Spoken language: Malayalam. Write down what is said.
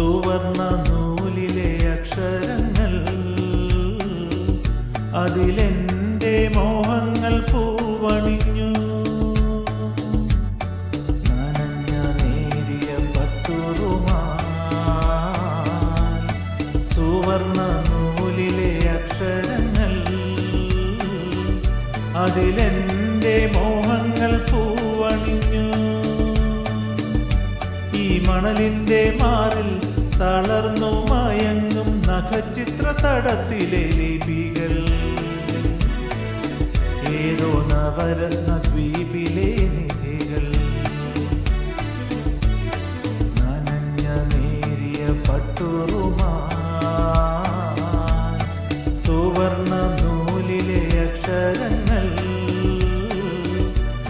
സുവർണ നൂലിലെ അക്ഷരങ്ങൾ. അതിലെന്റെ മോഹങ്ങൾ പൂവണിഞ്ഞു. നനഞ്ഞ നേരിയ പത്തുറുമാൽ സുവർണ നൂലിലെ അക്ഷരങ്ങൾ. അതിലെന്റെ മോഹങ്ങൾ പൂവണിഞ്ഞു. ഈ മണലിന്റെ മാറിൽ തടത്തിലെ ലിപികൾ ഏതോ നവരത്ന